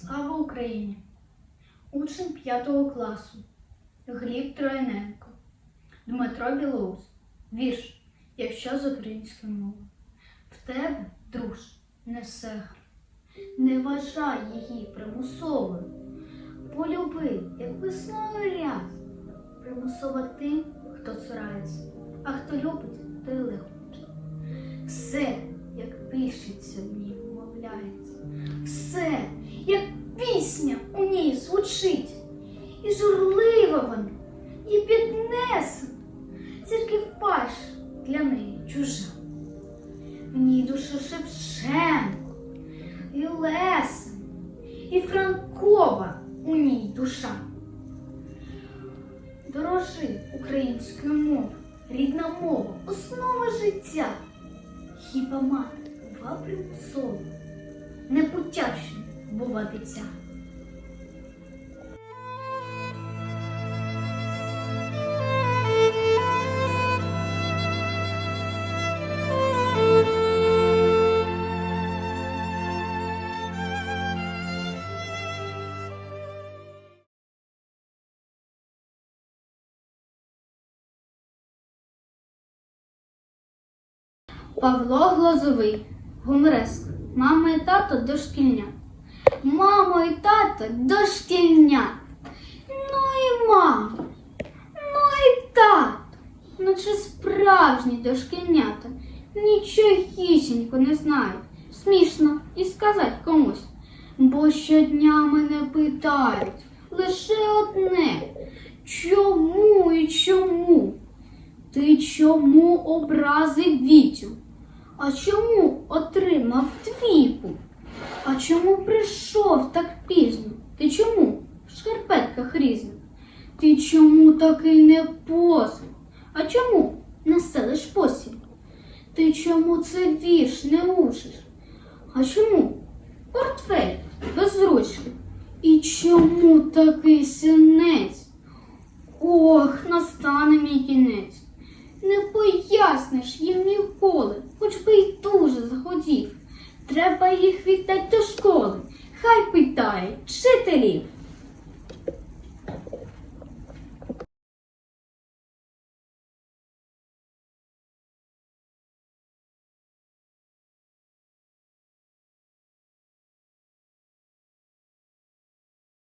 Слава Україні! Учень 5 класу Гліб Трояненко, Дмитро Білоус. Вірш, якщо з української мови. В тебе, друж, несе гра. Не вважай її примусовою. Полюби, як весною ряд. Примусова тим, хто цурається, а хто любить, той легоче. Все, як пишеться в пісня у ній звучить. І журлива вона, і піднесена, тільки паш для неї чужа. В ній душа Шевченко, і Лесен, і Франкова у ній душа. Дорожи українською мовою, рідна мова, основа життя. Хіба мати бува примусово, не потяжчим бува дитя. Павло Глазовий, гуморист, мама і тато дошкільня. Мамо і тато дошкільня. Ну і мама, ну і тато. Ну чи справжні дошкільнята нічогісінько не знають. Смішно і сказати комусь. Бо щодня мене питають лише одне. Чому і чому? Ти чому образив Вітю? А чому отримав двійку? А чому прийшов так пізно? Ти чому в шкарпетках різних? Ти чому такий непослух? А чому не селиш посіль? Ти чому це вірш не учиш? А чому портфель без ручки? І чому такий синець? Ніколи, хоч би й дуже захотів. Треба їх віддати до школи. Хай питає вчителів.